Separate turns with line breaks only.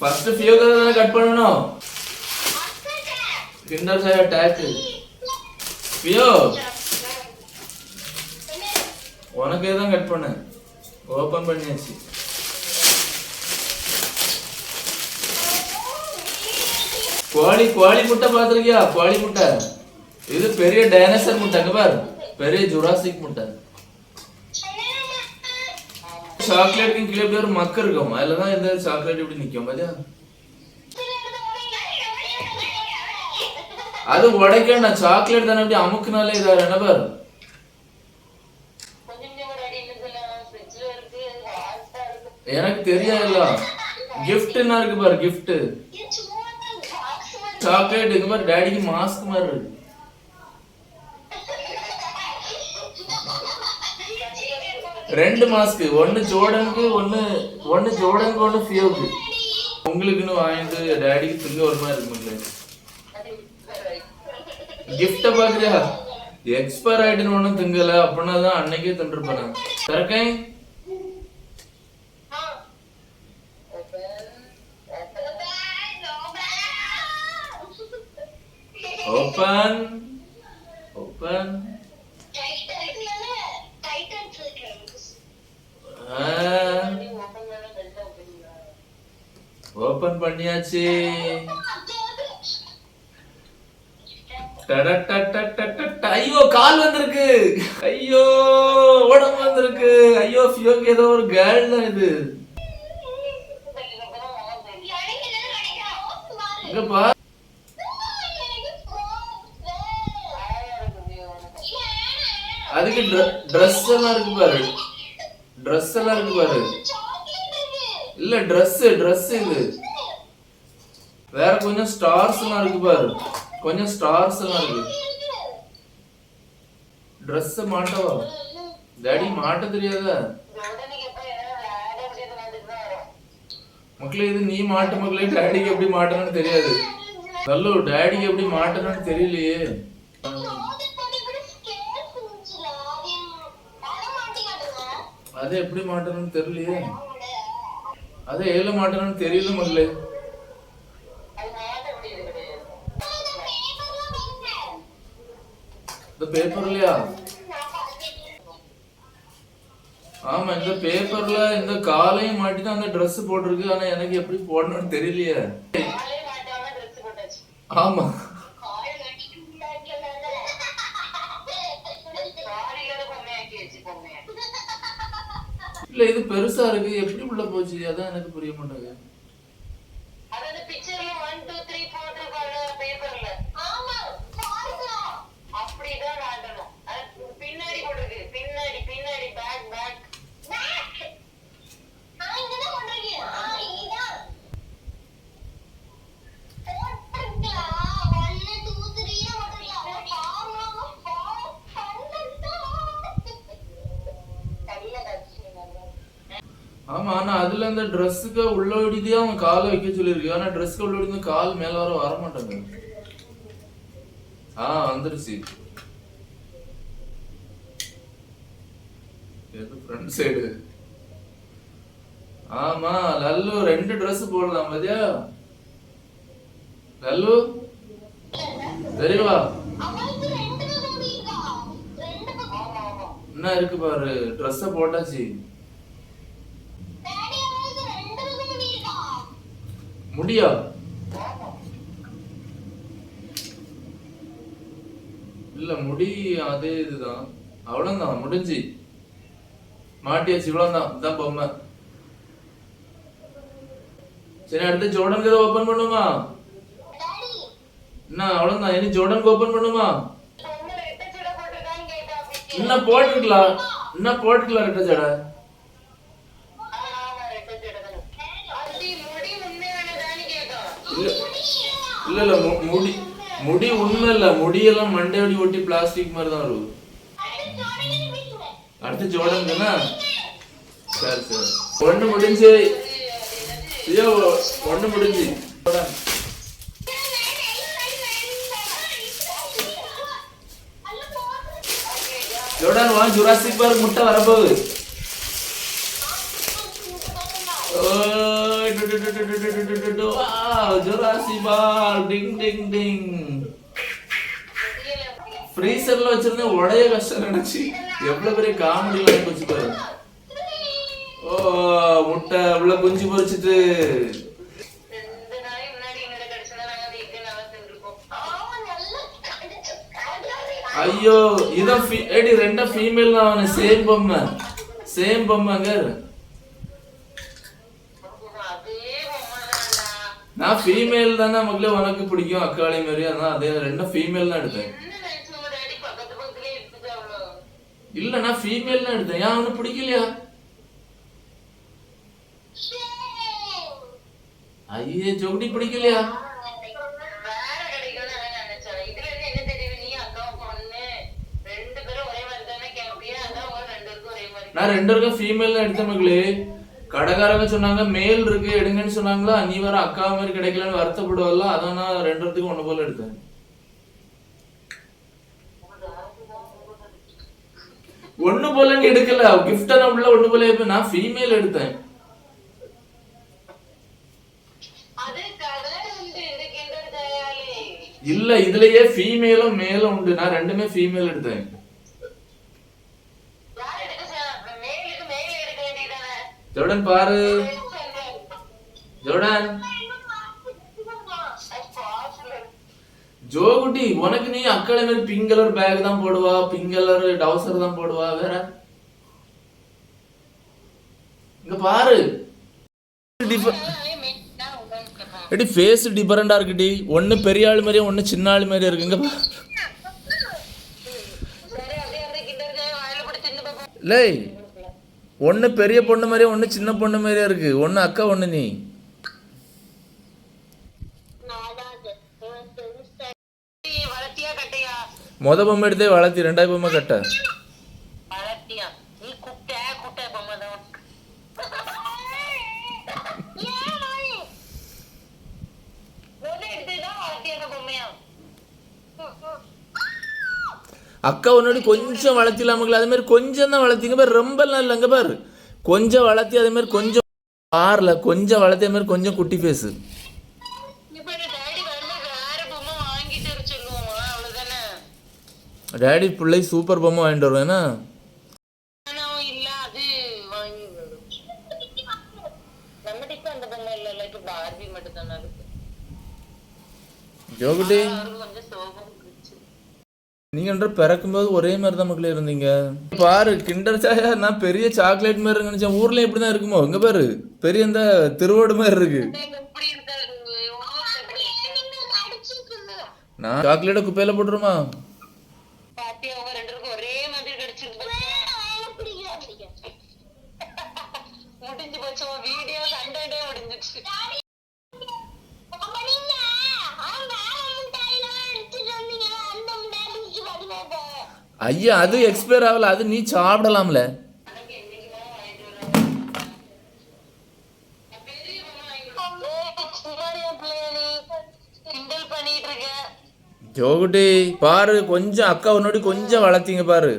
First ஃபியூகர் தானே cut பண்ணணும்? Kinder Sai attack ஃபியோ உனக்கே தான் கட் பண்ணேன் ஓபன் பண்ணியாச்சு. கோழி கோழி முட்டை பார்த்துருக்கியா? கோழி முட்டை. இது பெரிய டைனோசர் முட்டைங்க பாரு. பெரிய ஜுராசிக் முட்டை. சாக்லேட்டுக்கு கீழே இப்படி ஒரு மக்கு இருக்கும். அதுல தான் இந்த சாக்லேட் இப்படி நிக்கும் பாத்தியா? அது உடைக்கண்டா சாக்லேட் தானே அப்படி அமுக்குனாலே இதாரு என்ன பாரு? எனக்கு தெரியாதுல்ல கிஃப்ட்னா இருக்கு பாரு கிஃப்ட் சாக்லேட் இந்த பாரு டேடிக்கு மாஸ்க் மாதிரி இருக்கு. ரெண்டு மாஸ்க் ஒன்னு ஜோடனுக்கு ஒன்னு ஒன்னு ஜோடனுக்கு ஒன்னு ஃபியோக்கு உங்களுக்குன்னு வாங்கிட்டு டேடிக்கு திங்க ஒரு மாதிரி இருக்கு கிஃப்ட பாக்குறியா? எக்ஸ்பயர் ஆயிட்டுன்னு ஒண்ணும் திங்கல அப்படின்னா தான் அன்னைக்கே தின்றுப்பேன் திறக்கேன்? ஓப்பன் ஓப்பன் ஓப்பன் பண்ணியாச்சு. ஐயோ கால் வந்திருக்கு. ஐயோ உடம்பு வந்திருக்கு. ஐயோ ஃபியோக்கு ஏதோ ஒரு கேர்ள் தான் இது. இங்க அதுக்கு ட்ரெஸ் எல்லாம் இருக்கு பாரு. ட்ரெஸ் எல்லாம் இருக்கு பாரு. இல்ல Dress Dress இது. வேற கொஞ்சம் ஸ்டார்ஸ் எல்லாம் இருக்கு பாரு. கொஞ்சம் ஸ்டார்ஸ் எல்லாம் இருக்கு. Dress மாட்டவா? டாடி மாட்ட தெரியாதா? மக்களே இது நீ மாட்டு மக்களே டாடிக்கு எப்படி மாட்டணும்னு தெரியாது. நல்லோ டாடிக்கு எப்படி மாட்டணும்னு தெரியலையே. அது எப்படி மாட்டணும்னு தெரியலையே. அது ஏழு மாட்டணும்னு தெரியல மக்களே இந்த பேப்பர்லயா? ஆமா இந்த பேப்பர்ல இந்த காலையும் மாட்டி தான் அந்த Dress போட்டிருக்கு. ஆனா எனக்கு எப்படி போடணும்னு தெரியலையே. ஆமா. இல்லை இது பெருசாக இருக்குது எப்படி உள்ளே போச்சு? அதான் எனக்கு புரிய மாட்டேங்குது
அப்படிதான் காட்டணும் அது பின்னாடி போட்டிருக்கு பின்னாடி பின்னாடி பேக் பேக்
ஆமா ஆனா அதுல அந்த ட்ரெஸ்ஸுக்கு உள்ள ஓடிதே அவன் காலை வைக்க சொல்லியிருக்கு. ஆனா ட்ரெஸ்க்கு உள்ள ஓடி கால் மேல வர வர மாட்டாங்க ஆ வந்துருச்சு. எது ஃப்ரண்ட் சைடு ஆமா லல்லு ரெண்டு Dress போடலாம் பாத்தியா? லல்லு? தெரியவா என்ன இருக்கு பாரு ட்ரெஸ்ஸ போட்டாச்சு. முடியா இல்ல முடி அதே இதுதான். அவ்வளவுதான் முடிஞ்சு. மாட்டியாச்சு இவ்வளவுதான். இதான் பொம்மை. சரி அடுத்து ஜோர்டனுக்கு ஏதோ ஓபன் பண்ணுமா? என்ன அவ்வளவுதான். இனி ஜோர்டனுக்கு ஓபன் பண்ணுமா? இன்னும் போட்டுக்கலாம். இன்னும் போட்டுக்கலாம் ரெட்ட ஜடை. இல்ல இல்ல முடி முடி உண்மை இல்ல முடியெல்லாம் மண்டையோடி ஒட்டி பிளாஸ்டிக் மாதிரி தான் இருக்கும் அடுத்து ஜோர்டனுக்குன்னா சரி சரி. ஒன்று முடிஞ்சு. ஐயோ ஒன்று முடிஞ்சு. ஜோர்டன். ஜோர்டன் வா ஜுராசிக் பார்க் முட்டை வரப்போகுது. ஓய், டு, டு, டு, பால் டிங் டிங் டிங் ஃப்ரீசர்ல வச்சிருந்தேன் உடைய கஷ்டம் நினைச்சு எவ்வளவு பெரிய காமெடி எல்லாம் போச்சு பாரு ஓ முட்டை உள்ள குஞ்சு பொரிச்சிட்டு. ஐயோ இதான் ஃபீ- ஏடி ரெண்டா ஃபீமேல் தான் சேம் பொம்மை. சேம் பொம்மைங்க
அதே பொம்மைதான்டா
நான் ஃபீமேல் தானே மக்களே உனக்கு பிடிக்கும் அக்காளி மாதிரி. அதான் அதே ரெண்டும் ஃபீமேல் தான் எடுத்தேன். இல்ல நான் ஃபீமேல் தான் எடுத்தேன். ஏன் அவனுக்கு பிடிக்கலையா? ஐயே ஜோடி பிடிக்கலையா?
நான் ரெண்டு பேருக்கும் ஒரே மாதிரி
நான் ரெண்டு பேருக்கும் ஃபீமேல் தான் எடுத்தேன் மக்களே கடைக்காரங்க சொன்னாங்க மேல் இருக்கு எடுங்கன்னு சொன்னாங்களா? நீ வர அக்கா மாதிரி கிடைக்கலன்னு வருத்தப்படுவல்ல? அதான் நான் ரெண்டு பேர்த்துக்கும் ஒண்ணு போல எடுத்தேன். ஒண்ணு போலன்னு எடுக்கல. கிஃப்டா நான் உள்ள ஒண்ணு போல. நான் ஃபீமேல் எடுத்தேன். இல்ல இதுலயே ஃபீமேலும் மேலும் உண்டு. நான் ரெண்டுமே ஃபீமேல் எடுத்தேன். ஜோர்டன் பாரு. ஜோர்டன். ஜோகுட்டி உனக்கு நீ அக்கால மாதிரி பிங்க் கலர் பேக் தான் போடுவா பிங்க் கலர் டவுசர் தான் போடுவா வேற? இங்க பாரு. எடி ஃபேஸ் டிஃபரெண்டா இருக்குடி. ஒன்னு பெரிய ஆள் மாதிரியும் ஒன்னு சின்ன ஆள் மாதிரியும் இருக்கு. இங்க ஒன்று பெரிய பொண்ணு மாதிரியே ஒன்று சின்ன பொண்ணு மாதிரியே இருக்கு. ஒன்று அக்கா ஒன்று நீ. மொத பொம்மை எடுத்தே வளர்த்தி ரெண்டாவது பொம்மை கட்ட
வளர்த்தியா நீ குட்டை குட்டை பொம்மை தான் எடுத்துதான் வளர்த்தியா அந்த பொம்மையா
அக்கா உன்னோட கொஞ்சம் வளர்த்திலாமங்களா அதே மாதிரி கொஞ்சம் தான் வளர்த்திங்க பாரு. ரொம்பலாம் இல்லைங்க பாரு. கொஞ்சம் வளர்த்தி அதே மாதிரி கொஞ்சம் ஆறல கொஞ்சம் வளர்த்திய மாதிரி கொஞ்சம் குட்டி ஃபேஸு
என்ன டாடி
பிள்ளை சூப்பர் பொம்மை வாங்கிட்டு வருவேன். என்ன?
ஆனாவும்
நீங்கன்ற பிறக்கும்போது ஒரே மாதிரி தான் மக்களே இருந்தீங்க. பாரு கிண்டர் சாயா நான் பெரிய சாக்லேட் மாதிரி நினைச்சேன். ஊர்ல இப்படி தான் இருக்குமோ? இங்க பாரு பெரிய இந்த திருவோடு மாதிரி இருக்கு. நான் சாக்லேட குப்பையில போட்டுருமா?
முடிஞ்சு போச்சு வீடியோ முடிஞ்சிச்சு
ஐயா அது எக்ஸ்பயர் ஆகல அது நீ சாப்பிடலாம்ல. ஜோகுட்டி பாரு கொஞ்சம் அக்கா உன்னோடி கொஞ்சம் வளர்த்தீங்க பாரு.